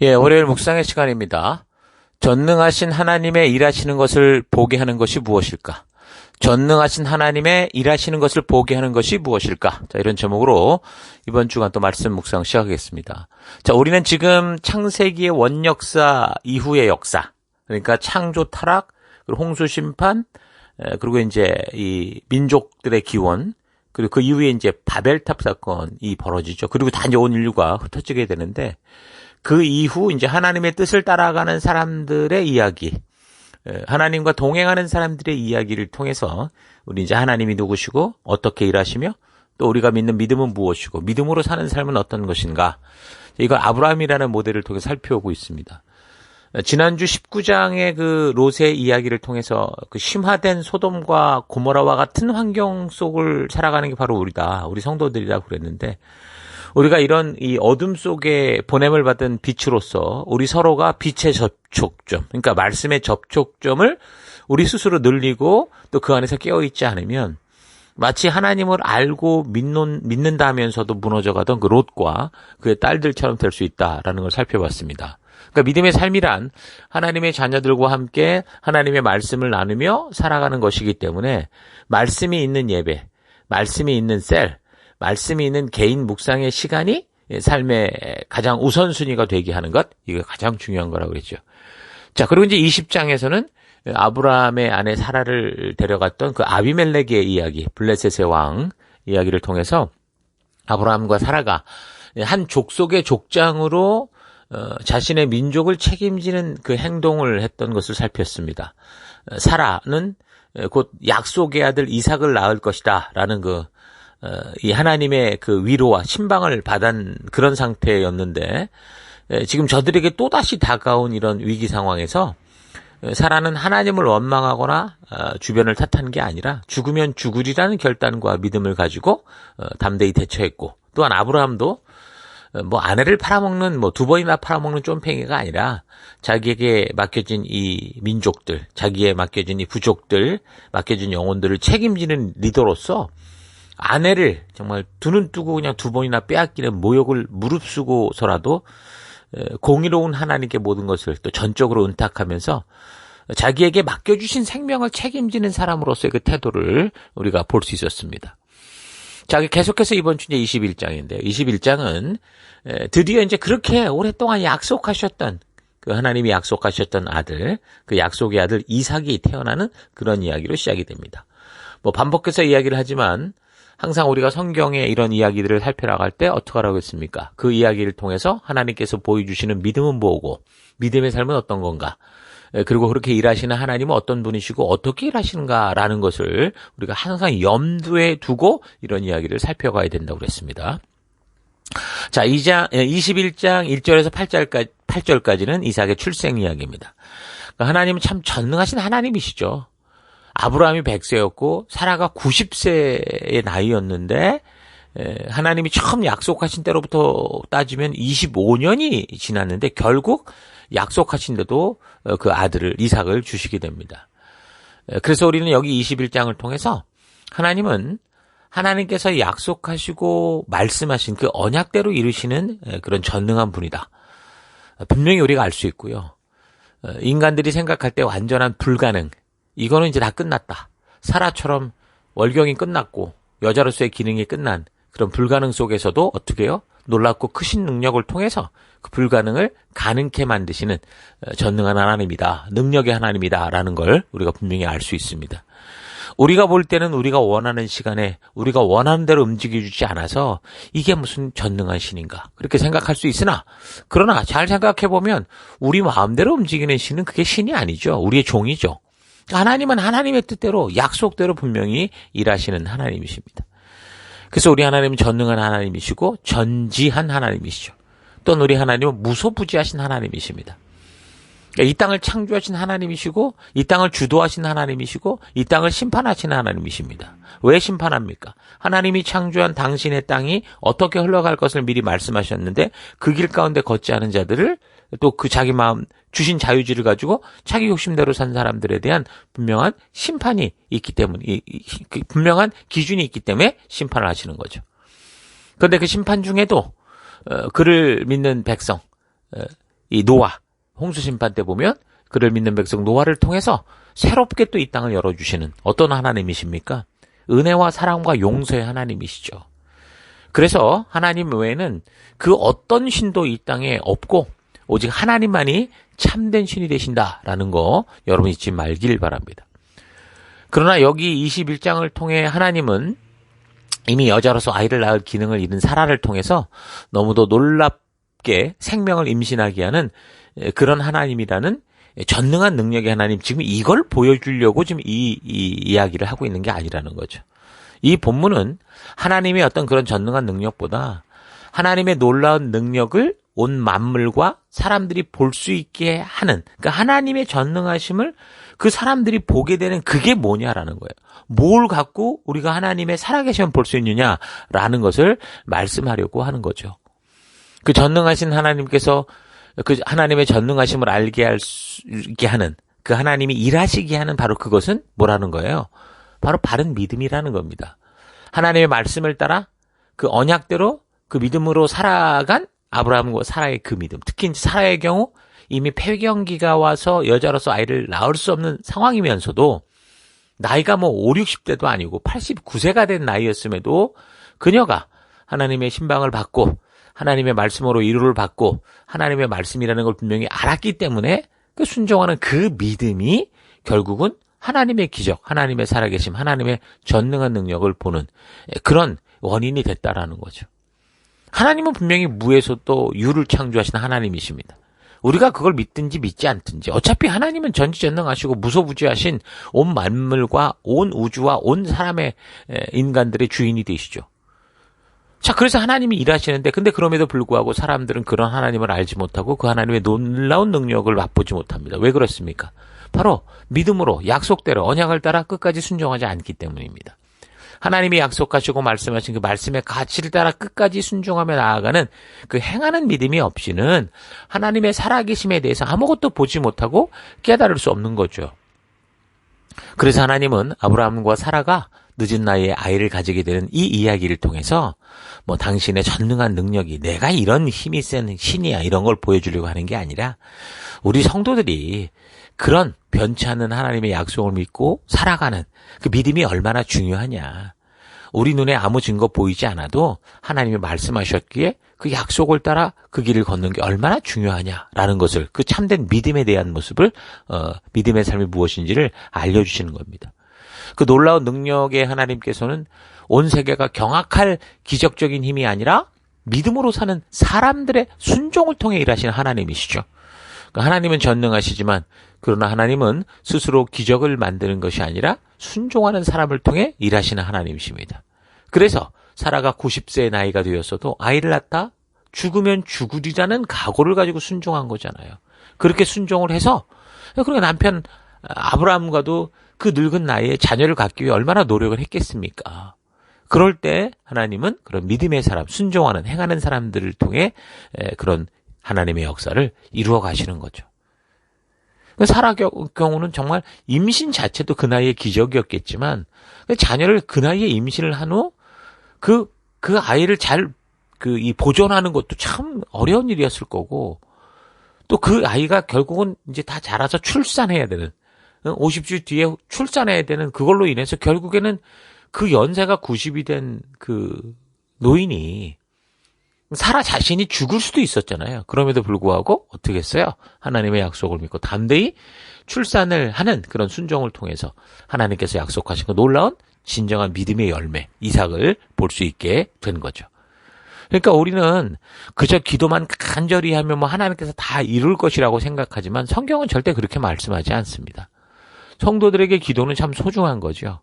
예, 월요일 묵상의 시간입니다. 전능하신 하나님의 일하시는 것을 보게 하는 것이 무엇일까? 전능하신 하나님의 일하시는 것을 보게 하는 것이 무엇일까? 자, 이런 제목으로 이번 주간 또 말씀 묵상 시작하겠습니다. 자, 우리는 지금 창세기의 원역사 이후의 역사, 그러니까 창조 타락, 그리고 홍수 심판, 그리고 이제 이 민족들의 기원, 그리고 그 이후에 이제 바벨탑 사건이 벌어지죠. 그리고 다 이제 온 인류가 흩어지게 되는데 그 이후 이제 하나님의 뜻을 따라가는 사람들의 이야기, 하나님과 동행하는 사람들의 이야기를 통해서 우리 이제 하나님이 누구시고 어떻게 일하시며 또 우리가 믿는 믿음은 무엇이고 믿음으로 사는 삶은 어떤 것인가 이걸 아브라함이라는 모델을 통해 살펴보고 있습니다. 지난주 19장의 그 롯의 이야기를 통해서 그 심화된 소돔과 고모라와 같은 환경 속을 살아가는 게 바로 우리다. 우리 성도들이라고 그랬는데 우리가 이런 이 어둠 속에 보냄을 받은 빛으로서 우리 서로가 빛의 접촉점, 그러니까 말씀의 접촉점을 우리 스스로 늘리고 또 그 안에서 깨어있지 않으면 마치 하나님을 알고 믿는, 믿는다면서도 무너져가던 그 롯과 그의 딸들처럼 될 수 있다라는 걸 살펴봤습니다. 그러니까 믿음의 삶이란 하나님의 자녀들과 함께 하나님의 말씀을 나누며 살아가는 것이기 때문에 말씀이 있는 예배, 말씀이 있는 셀, 말씀이 있는 개인 묵상의 시간이 삶의 가장 우선순위가 되게 하는 것, 이게 가장 중요한 거라고 그랬죠. 자, 그리고 이제 20장에서는 아브라함의 아내 사라를 데려갔던 그 아비멜렉의 이야기, 블레셋의 왕 이야기를 통해서 아브라함과 사라가 한 족속의 족장으로 어, 자신의 민족을 책임지는 그 행동을 했던 것을 살폈습니다. 사라는 곧 약속의 아들 이삭을 낳을 것이다 라는 그 어, 이 하나님의 그 위로와 신방을 받은 그런 상태였는데 지금 저들에게 또다시 다가온 이런 위기 상황에서 사라는 하나님을 원망하거나 어, 주변을 탓한 게 아니라 죽으면 죽으리라는 결단과 믿음을 가지고 어, 담대히 대처했고 또한 아브라함도 뭐 아내를 팔아먹는 뭐 두 번이나 팔아먹는 쫌팽이가 아니라 자기에게 맡겨진 이 민족들, 자기에 맡겨진 이 부족들, 맡겨진 영혼들을 책임지는 리더로서 아내를 정말 두 눈 뜨고 그냥 두 번이나 빼앗기는 모욕을 무릅쓰고서라도 공의로운 하나님께 모든 것을 또 전적으로 은탁하면서 자기에게 맡겨주신 생명을 책임지는 사람으로서의 그 태도를 우리가 볼 수 있었습니다. 자, 계속해서 이번 주 이제 21장인데요. 21장은 드디어 이제 그렇게 오랫동안 약속하셨던 그 하나님이 약속하셨던 아들, 그 약속의 아들 이삭이 태어나는 그런 이야기로 시작이 됩니다. 뭐 반복해서 이야기를 하지만 항상 우리가 성경에 이런 이야기들을 살펴나갈 때 어떻게 하라고 했습니까? 그 이야기를 통해서 하나님께서 보여주시는 믿음은 뭐고, 믿음의 삶은 어떤 건가? 그리고 그렇게 일하시는 하나님은 어떤 분이시고 어떻게 일하시는가라는 것을 우리가 항상 염두에 두고 이런 이야기를 살펴가야 된다고 그랬습니다. 자, 2장, 21장 1절에서 8절까지, 8절까지는 이삭의 출생 이야기입니다. 그러니까 하나님은 참 전능하신 하나님이시죠. 아브라함이 100세였고 사라가 90세의 나이였는데 하나님이 처음 약속하신 때로부터 따지면 25년이 지났는데 결국 약속하신 데도 어, 그 아들을 이삭을 주시게 됩니다. 그래서 우리는 여기 21장을 통해서 하나님은 하나님께서 약속하시고 말씀하신 그 언약대로 이루시는 그런 전능한 분이다. 분명히 우리가 알 수 있고요. 어, 인간들이 생각할 때 완전한 불가능, 이거는 이제 다 끝났다. 사라처럼 월경이 끝났고 여자로서의 기능이 끝난 그런 불가능 속에서도 어떻게 해요? 놀랍고 크신 능력을 통해서 그 불가능을 가능케 만드시는 어, 전능한 하나님이다. 능력의 하나님이다 라는 걸 우리가 분명히 알 수 있습니다. 우리가 볼 때는 우리가 원하는 시간에 우리가 원하는 대로 움직여주지 않아서 이게 무슨 전능한 신인가 그렇게 생각할 수 있으나 그러나 잘 생각해 보면 우리 마음대로 움직이는 신은 그게 신이 아니죠. 우리의 종이죠. 하나님은 하나님의 뜻대로 약속대로 분명히 일하시는 하나님이십니다. 그래서 우리 하나님은 전능한 하나님이시고 전지한 하나님이시죠. 또는 우리 하나님은 무소부지하신 하나님이십니다. 그러니까 이 땅을 창조하신 하나님이시고 이 땅을 주도하신 하나님이시고 이 땅을 심판하신 하나님이십니다. 왜 심판합니까? 하나님이 창조한 당신의 땅이 어떻게 흘러갈 것을 미리 말씀하셨는데 그 길 가운데 걷지 않은 자들을 또 그 자기 마음 주신 자유지를 가지고 자기 욕심대로 산 사람들에 대한 분명한 심판이 있기 때문에 그 분명한 기준이 있기 때문에 심판을 하시는 거죠. 그런데 그 심판 중에도 어, 그를 믿는 백성 어, 이 노아, 홍수 심판 때 보면 그를 믿는 백성 노아를 통해서 새롭게 또 이 땅을 열어주시는 어떤 하나님이십니까? 은혜와 사랑과 용서의 하나님이시죠. 그래서 하나님 외에는 그 어떤 신도 이 땅에 없고 오직 하나님만이 참된 신이 되신다라는 거 여러분 잊지 말길 바랍니다. 그러나 여기 21장을 통해 하나님은 이미 여자로서 아이를 낳을 기능을 잃은 사라를 통해서 너무도 놀랍게 생명을 임신하게 하는 그런 하나님이라는 전능한 능력의 하나님 지금 이걸 보여주려고 지금 이, 이 이야기를 하고 있는 게 아니라는 거죠. 이 본문은 하나님의 어떤 그런 전능한 능력보다 하나님의 놀라운 능력을 온 만물과 사람들이 볼 수 있게 하는 그러니까 하나님의 전능하심을 그 사람들이 보게 되는 그게 뭐냐라는 거예요. 뭘 갖고 우리가 하나님의 살아계시면 볼수 있느냐라는 것을 말씀하려고 하는 거죠. 그 전능하신 하나님께서 그 하나님의 전능하심을 알게 할 수 있게 하는 그 하나님이 일하시게 하는 바로 그것은 뭐라는 거예요? 바로 바른 믿음이라는 겁니다. 하나님의 말씀을 따라 그 언약대로 그 믿음으로 살아간 아브라함과 사라의 그 믿음. 특히 사라의 경우 이미 폐경기가 와서 여자로서 아이를 낳을 수 없는 상황이면서도 나이가 뭐 5, 60대도 아니고 89세가 된 나이였음에도 그녀가 하나님의 신방을 받고 하나님의 말씀으로 이루를 받고 하나님의 말씀이라는 걸 분명히 알았기 때문에 그 순종하는 그 믿음이 결국은 하나님의 기적, 하나님의 살아계심, 하나님의 전능한 능력을 보는 그런 원인이 됐다라는 거죠. 하나님은 분명히 무에서 또 유를 창조하신 하나님이십니다. 우리가 그걸 믿든지 믿지 않든지 어차피 하나님은 전지전능하시고 무소부지하신 온 만물과 온 우주와 온 사람의 인간들의 주인이 되시죠. 자, 그래서 하나님이 일하시는데, 근데 그럼에도 불구하고 사람들은 그런 하나님을 알지 못하고 그 하나님의 놀라운 능력을 맛보지 못합니다. 왜 그렇습니까? 바로 믿음으로 약속대로 언약을 따라 끝까지 순종하지 않기 때문입니다. 하나님이 약속하시고 말씀하신 그 말씀의 가치를 따라 끝까지 순종하며 나아가는 그 행하는 믿음이 없이는 하나님의 살아계심에 대해서 아무것도 보지 못하고 깨달을 수 없는 거죠. 그래서 하나님은 아브라함과 사라가 늦은 나이에 아이를 가지게 되는 이 이야기를 통해서 뭐 당신의 전능한 능력이 내가 이런 힘이 센 신이야 이런 걸 보여주려고 하는 게 아니라 우리 성도들이 그런 변치 않는 하나님의 약속을 믿고 살아가는 그 믿음이 얼마나 중요하냐. 우리 눈에 아무 증거 보이지 않아도 하나님이 말씀하셨기에 그 약속을 따라 그 길을 걷는 게 얼마나 중요하냐라는 것을 그 참된 믿음에 대한 모습을 어, 믿음의 삶이 무엇인지를 알려주시는 겁니다. 그 놀라운 능력의 하나님께서는 온 세계가 경악할 기적적인 힘이 아니라 믿음으로 사는 사람들의 순종을 통해 일하시는 하나님이시죠. 그러니까 하나님은 전능하시지만 그러나 하나님은 스스로 기적을 만드는 것이 아니라 순종하는 사람을 통해 일하시는 하나님이십니다. 그래서 사라가 90세의 나이가 되었어도 아이를 낳다 죽으면 죽으리라는 각오를 가지고 순종한 거잖아요. 그렇게 순종을 해서 그러니까 남편 아브라함과도 그 늙은 나이에 자녀를 갖기 위해 얼마나 노력을 했겠습니까? 그럴 때 하나님은 그런 믿음의 사람, 순종하는, 행하는 사람들을 통해 그런 하나님의 역사를 이루어 가시는 거죠. 사라 경우는 정말 임신 자체도 그 나이에 기적이었겠지만 자녀를 그 나이에 임신을 한후 그, 그 아이를 잘, 그, 이 보존하는 것도 참 어려운 일이었을 거고 또 그 아이가 결국은 이제 다 자라서 출산해야 되는 50주 뒤에 출산해야 되는 그걸로 인해서 결국에는 그 연세가 90이 된 그 노인이 사라 자신이 죽을 수도 있었잖아요. 그럼에도 불구하고 어떻게 했어요? 하나님의 약속을 믿고 담대히 출산을 하는 그런 순종을 통해서 하나님께서 약속하신 그 놀라운 진정한 믿음의 열매, 이삭을 볼 수 있게 된 거죠. 그러니까 우리는 그저 기도만 간절히 하면 뭐 하나님께서 다 이룰 것이라고 생각하지만 성경은 절대 그렇게 말씀하지 않습니다. 성도들에게 기도는 참 소중한 거죠.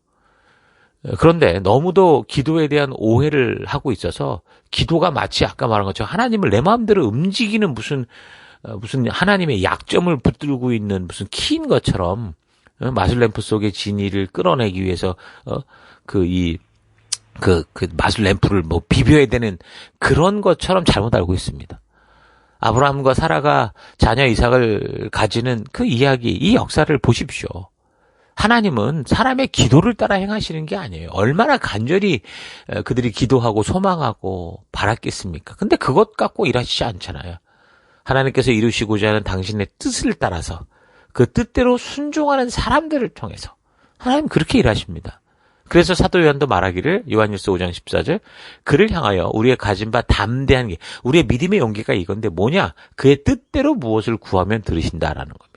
그런데 너무도 기도에 대한 오해를 하고 있어서 기도가 마치 아까 말한 것처럼 하나님을 내 마음대로 움직이는 무슨 어, 무슨 하나님의 약점을 붙들고 있는 무슨 키인 것처럼 어, 마술램프 속의 진이를 끌어내기 위해서 어, 그이 그, 그 마술 램프를 뭐 비벼야 되는 그런 것처럼 잘못 알고 있습니다. 아브라함과 사라가 자녀 이삭을 가지는 그 이야기, 이 역사를 보십시오. 하나님은 사람의 기도를 따라 행하시는 게 아니에요. 얼마나 간절히 그들이 기도하고 소망하고 바랐겠습니까? 근데 그것 갖고 일하시지 않잖아요. 하나님께서 이루시고자 하는 당신의 뜻을 따라서 그 뜻대로 순종하는 사람들을 통해서 하나님 그렇게 일하십니다. 그래서 사도 요한도 말하기를 요한일서 5장 14절 그를 향하여 우리의 가진 바 담대한 게 우리의 믿음의 용기가 이건데 뭐냐 그의 뜻대로 무엇을 구하면 들으신다라는 겁니다.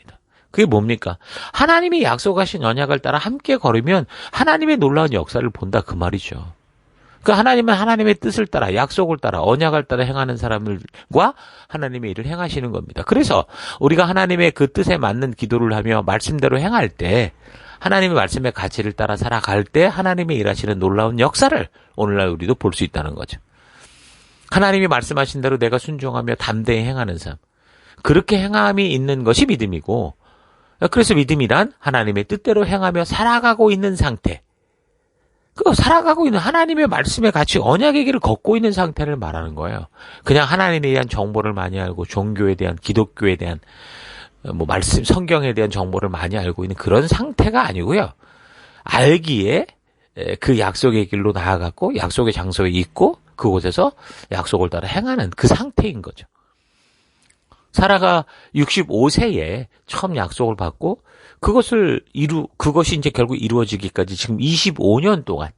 그게 뭡니까? 하나님이 약속하신 언약을 따라 함께 걸으면 하나님의 놀라운 역사를 본다 그 말이죠. 그 하나님은 하나님의 뜻을 따라 약속을 따라 언약을 따라 행하는 사람들과 하나님의 일을 행하시는 겁니다. 그래서 우리가 하나님의 그 뜻에 맞는 기도를 하며 말씀대로 행할 때 하나님의 말씀의 가치를 따라 살아갈 때 하나님의 일하시는 놀라운 역사를 오늘날 우리도 볼 수 있다는 거죠. 하나님이 말씀하신 대로 내가 순종하며 담대히 행하는 삶. 그렇게 행함이 있는 것이 믿음이고, 그래서 믿음이란 하나님의 뜻대로 행하며 살아가고 있는 상태. 그 살아가고 있는 하나님의 말씀의 가치, 언약의 길을 걷고 있는 상태를 말하는 거예요. 그냥 하나님에 대한 정보를 많이 알고 종교에 대한 기독교에 대한 뭐 말씀 성경에 대한 정보를 많이 알고 있는 그런 상태가 아니고요. 알기에 그 약속의 길로 나아갔고 약속의 장소에 있고 그곳에서 약속을 따라 행하는 그 상태인 거죠. 사라가 65세에 처음 약속을 받고 그것을 이루 그것이 이제 결국 이루어지기까지 지금 25년 동안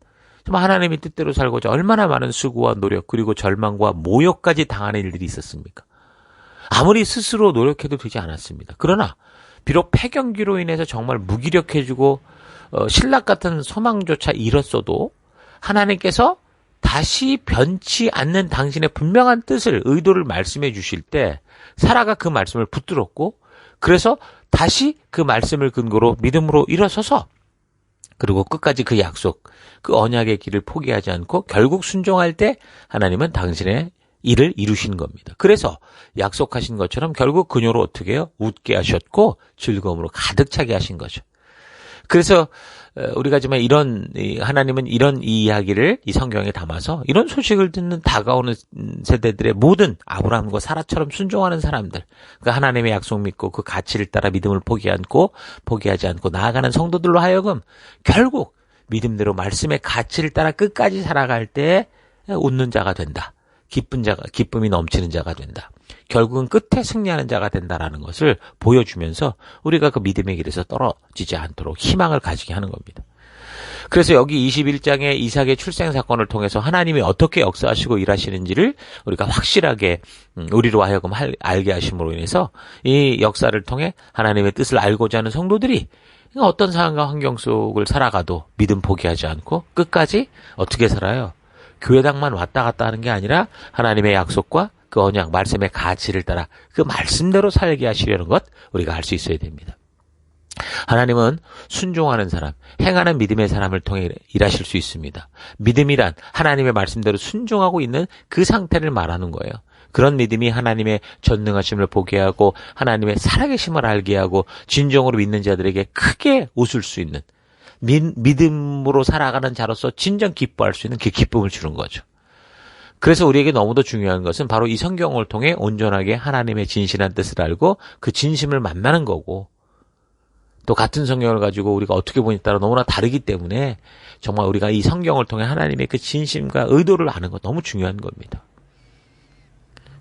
하나님의 뜻대로 살고자 얼마나 많은 수고와 노력 그리고 절망과 모욕까지 당하는 일들이 있었습니까? 아무리 스스로 노력해도 되지 않았습니다. 그러나 비록 폐경기로 인해서 정말 무기력해지고 어, 신락 같은 소망조차 잃었어도 하나님께서 다시 변치 않는 당신의 분명한 뜻을 의도를 말씀해 주실 때 사라가 그 말씀을 붙들었고 그래서 다시 그 말씀을 근거로 믿음으로 일어서서 그리고 끝까지 그 약속, 그 언약의 길을 포기하지 않고 결국 순종할 때 하나님은 당신의 일을 이루신 겁니다. 그래서 약속하신 것처럼 결국 그녀로 어떻게 해요? 웃게 하셨고 즐거움으로 가득 차게 하신 거죠. 그래서 우리가 지만 이런 하나님은 이런 이야기를 이 성경에 담아서 이런 소식을 듣는 다가오는 세대들의 모든 아브라함과 사라처럼 순종하는 사람들, 그 하나님의 약속 믿고 그 가치를 따라 믿음을 포기 않고 포기하지 않고 나아가는 성도들로 하여금 결국 믿음대로 말씀의 가치를 따라 끝까지 살아갈 때 웃는 자가 된다. 기쁜 자가 기쁨이 넘치는 자가 된다. 결국은 끝에 승리하는 자가 된다라는 것을 보여주면서 우리가 그 믿음의 길에서 떨어지지 않도록 희망을 가지게 하는 겁니다. 그래서 여기 21장의 이삭의 출생 사건을 통해서 하나님이 어떻게 역사하시고 일하시는지를 우리가 확실하게 음, 우리로 하여금 알게 하심으로 인해서 이 역사를 통해 하나님의 뜻을 알고자 하는 성도들이 어떤 상황과 환경 속을 살아가도 믿음 포기하지 않고 끝까지 어떻게 살아요? 교회당만 왔다 갔다 하는 게 아니라 하나님의 약속과 그 언약, 말씀의 가치를 따라 그 말씀대로 살게 하시려는 것 우리가 알 수 있어야 됩니다. 하나님은 순종하는 사람, 행하는 믿음의 사람을 통해 일하실 수 있습니다. 믿음이란 하나님의 말씀대로 순종하고 있는 그 상태를 말하는 거예요. 그런 믿음이 하나님의 전능하심을 보게 하고 하나님의 살아계심을 알게 하고 진정으로 믿는 자들에게 크게 웃을 수 있는 믿음으로 살아가는 자로서 진정 기뻐할 수 있는 그 기쁨을 주는 거죠. 그래서 우리에게 너무도 중요한 것은 바로 이 성경을 통해 온전하게 하나님의 진실한 뜻을 알고 그 진심을 만나는 거고 또 같은 성경을 가지고 우리가 어떻게 보니 따라 너무나 다르기 때문에 정말 우리가 이 성경을 통해 하나님의 그 진심과 의도를 아는 것 너무 중요한 겁니다.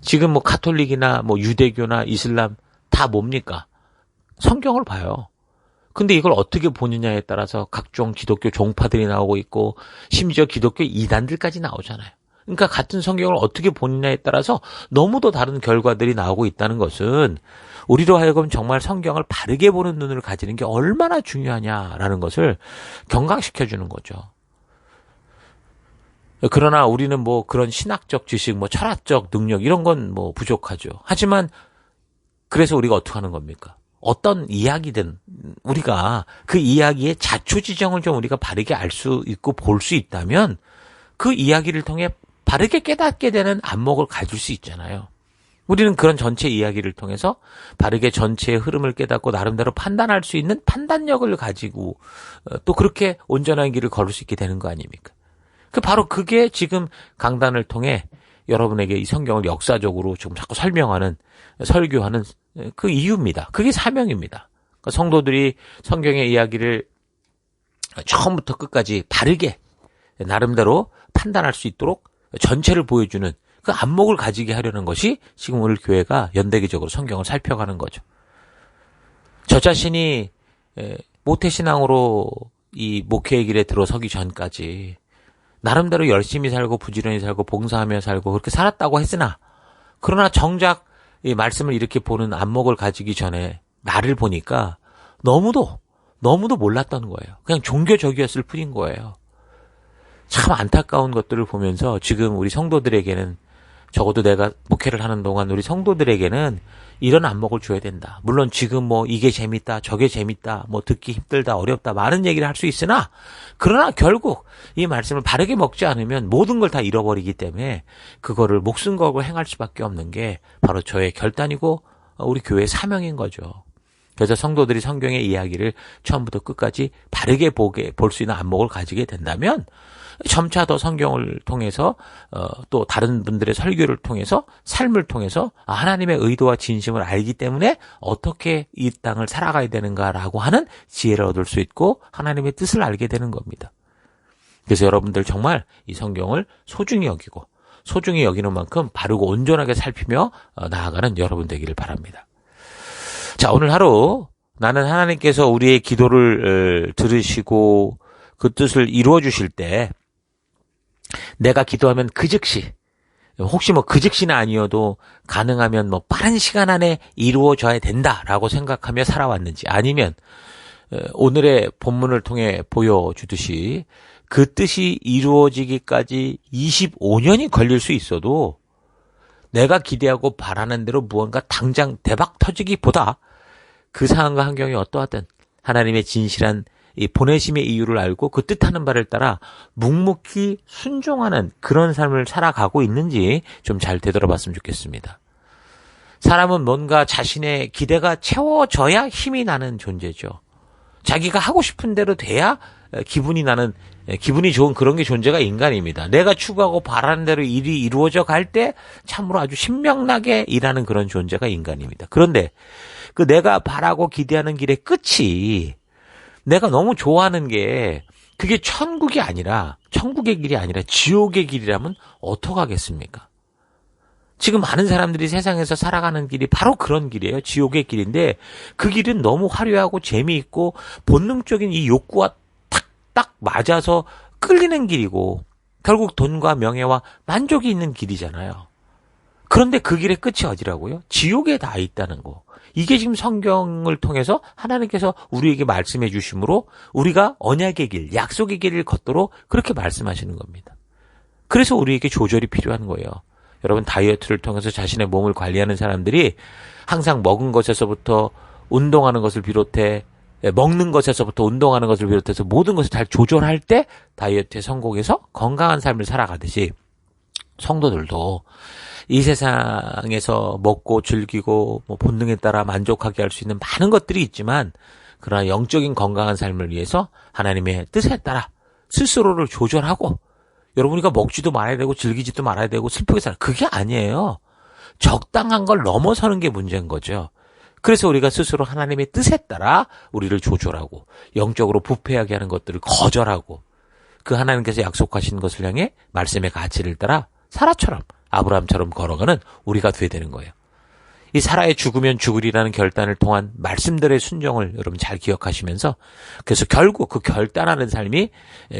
지금 뭐 카톨릭이나 뭐 유대교나 이슬람 다 뭡니까? 성경을 봐요. 근데 이걸 어떻게 보느냐에 따라서 각종 기독교 종파들이 나오고 있고 심지어 기독교 이단들까지 나오잖아요. 그러니까 같은 성경을 어떻게 보느냐에 따라서 너무도 다른 결과들이 나오고 있다는 것은 우리로 하여금 정말 성경을 바르게 보는 눈을 가지는 게 얼마나 중요하냐라는 것을 경각시켜 주는 거죠. 그러나 우리는 뭐 그런 신학적 지식, 뭐 철학적 능력 이런 건 뭐 부족하죠. 하지만 그래서 우리가 어떻게 하는 겁니까? 어떤 이야기든 우리가 그 이야기의 자초지정을 좀 우리가 바르게 알 수 있고 볼 수 있다면 그 이야기를 통해 바르게 깨닫게 되는 안목을 가질 수 있잖아요. 우리는 그런 전체 이야기를 통해서 바르게 전체의 흐름을 깨닫고 나름대로 판단할 수 있는 판단력을 가지고 어, 또 그렇게 온전한 길을 걸을 수 있게 되는 거 아닙니까? 그 바로 그게 지금 강단을 통해 여러분에게 이 성경을 역사적으로 지금 자꾸 설명하는 설교하는 그 이유입니다. 그게 사명입니다. 그러니까 성도들이 성경의 이야기를 처음부터 끝까지 바르게 나름대로 판단할 수 있도록 전체를 보여주는 그 안목을 가지게 하려는 것이 지금 오늘 교회가 연대기적으로 성경을 살펴가는 거죠. 저 자신이 에, 모태신앙으로 이 목회의 길에 들어서기 전까지 나름대로 열심히 살고 부지런히 살고 봉사하며 살고 그렇게 살았다고 했으나 그러나 정작 이 말씀을 이렇게 보는 안목을 가지기 전에 나를 보니까 너무도 너무도 몰랐던 거예요. 그냥 종교적이었을 뿐인 거예요. 참 안타까운 것들을 보면서 지금 우리 성도들에게는 적어도 내가 목회를 하는 동안 우리 성도들에게는 이런 안목을 줘야 된다. 물론 지금 뭐 이게 재밌다, 저게 재밌다, 뭐 듣기 힘들다, 어렵다, 많은 얘기를 할 수 있으나 그러나 결국 이 말씀을 바르게 먹지 않으면 모든 걸 다 잃어버리기 때문에 그거를 목숨 걸고 행할 수밖에 없는 게 바로 저의 결단이고 우리 교회의 사명인 거죠. 그래서 성도들이 성경의 이야기를 처음부터 끝까지 바르게 보게 볼 수 있는 안목을 가지게 된다면 점차 더 성경을 통해서 어, 또 다른 분들의 설교를 통해서 삶을 통해서 아, 하나님의 의도와 진심을 알기 때문에 어떻게 이 땅을 살아가야 되는가라고 하는 지혜를 얻을 수 있고 하나님의 뜻을 알게 되는 겁니다. 그래서 여러분들 정말 이 성경을 소중히 여기고 소중히 여기는 만큼 바르고 온전하게 살피며 어, 나아가는 여러분 되기를 바랍니다. 자, 오늘 하루 나는 하나님께서 우리의 기도를 어, 들으시고 그 뜻을 이루어 주실 때 내가 기도하면 그 즉시 혹시 뭐 그 즉시는 아니어도 가능하면 뭐 빠른 시간 안에 이루어져야 된다라고 생각하며 살아왔는지 아니면 어, 오늘의 본문을 통해 보여주듯이 그 뜻이 이루어지기까지 25년이 걸릴 수 있어도 내가 기대하고 바라는 대로 무언가 당장 대박 터지기보다 그 상황과 환경이 어떠하든 하나님의 진실한 이 보내심의 이유를 알고 그 뜻하는 바를 따라 묵묵히 순종하는 그런 삶을 살아가고 있는지 좀 잘 되돌아봤으면 좋겠습니다. 사람은 뭔가 자신의 기대가 채워져야 힘이 나는 존재죠. 자기가 하고 싶은 대로 돼야 기분이 나는 기분이 좋은 그런 게 존재가 인간입니다. 내가 추구하고 바라는 대로 일이 이루어져 갈 때 참으로 아주 신명나게 일하는 그런 존재가 인간입니다. 그런데 그 내가 바라고 기대하는 길의 끝이 내가 너무 좋아하는 게 그게 천국이 아니라 천국의 길이 아니라 지옥의 길이라면 어떡하겠습니까? 지금 많은 사람들이 세상에서 살아가는 길이 바로 그런 길이에요. 지옥의 길인데 그 길은 너무 화려하고 재미있고 본능적인 이 욕구와 탁 딱 맞아서 끌리는 길이고 결국 돈과 명예와 만족이 있는 길이잖아요. 그런데 그 길의 끝이 어디라고요? 지옥에 다 있다는 거. 이게 지금 성경을 통해서 하나님께서 우리에게 말씀해 주심으로 우리가 언약의 길, 약속의 길을 걷도록 그렇게 말씀하시는 겁니다. 그래서 우리에게 조절이 필요한 거예요. 여러분 다이어트를 통해서 자신의 몸을 관리하는 사람들이 항상 먹은 것에서부터 운동하는 것을 비롯해 예, 먹는 것에서부터 운동하는 것을 비롯해서 모든 것을 잘 조절할 때 다이어트에 성공해서 건강한 삶을 살아가듯이 성도들도 이 세상에서 먹고 즐기고 뭐 본능에 따라 만족하게 할 수 있는 많은 것들이 있지만 그러나 영적인 건강한 삶을 위해서 하나님의 뜻에 따라 스스로를 조절하고 여러분 이가 먹지도 말아야 되고 즐기지도 말아야 되고 슬프게 살아 그게 아니에요. 적당한 걸 넘어서는 게 문제인 거죠. 그래서 우리가 스스로 하나님의 뜻에 따라 우리를 조절하고 영적으로 부패하게 하는 것들을 거절하고 그 하나님께서 약속하신 것을 향해 말씀의 가치를 따라 사라처럼 아브라함처럼 걸어가는 우리가 돼야 되는 거예요. 이 사라의 죽으면 죽으리라는 결단을 통한 말씀들의 순종을 여러분 잘 기억하시면서 그래서 결국 그 결단하는 삶이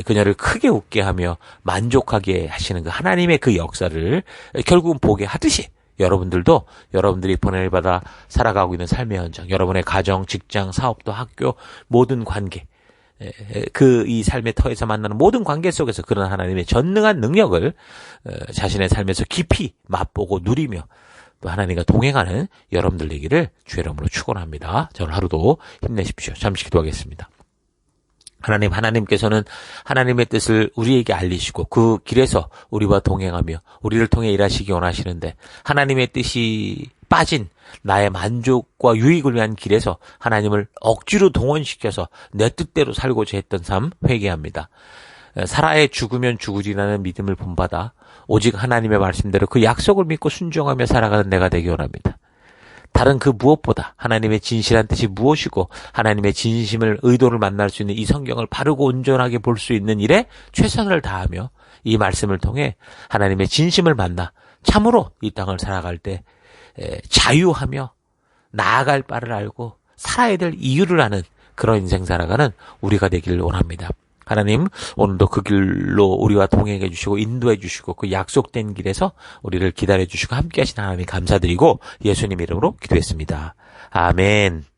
그녀를 크게 웃게 하며 만족하게 하시는 그 하나님의 그 역사를 결국은 보게 하듯이 여러분들도 여러분들이 보내를 받아 살아가고 있는 삶의 현장, 여러분의 가정, 직장, 사업도 학교, 모든 관계, 그 이 삶의 터에서 만나는 모든 관계 속에서 그런 하나님의 전능한 능력을 어, 자신의 삶에서 깊이 맛보고 누리며 또 하나님과 동행하는 여러분들 되기를 주의 이름으로 축원합니다. 저는 하루도 힘내십시오. 잠시 기도하겠습니다. 하나님, 하나님께서는 하나님의 뜻을 우리에게 알리시고 그 길에서 우리와 동행하며 우리를 통해 일하시기 원하시는데 하나님의 뜻이 빠진 나의 만족과 유익을 위한 길에서 하나님을 억지로 동원시켜서 내 뜻대로 살고자 했던 삶 회개합니다. 사라의 죽으면 죽으리라는 믿음을 본받아 오직 하나님의 말씀대로 그 약속을 믿고 순종하며 살아가는 내가 되기 원합니다. 다른 그 무엇보다 하나님의 진실한 뜻이 무엇이고 하나님의 진심을 의도를 만날 수 있는 이 성경을 바르고 온전하게 볼 수 있는 일에 최선을 다하며 이 말씀을 통해 하나님의 진심을 만나 참으로 이 땅을 살아갈 때 에, 자유하며 나아갈 바를 알고 살아야 될 이유를 아는 그런 인생 살아가는 우리가 되기를 원합니다. 하나님 오늘도 그 길로 우리와 동행해 주시고 인도해 주시고 그 약속된 길에서 우리를 기다려 주시고 함께 하신 하나님 감사드리고 예수님 이름으로 기도했습니다. 아멘.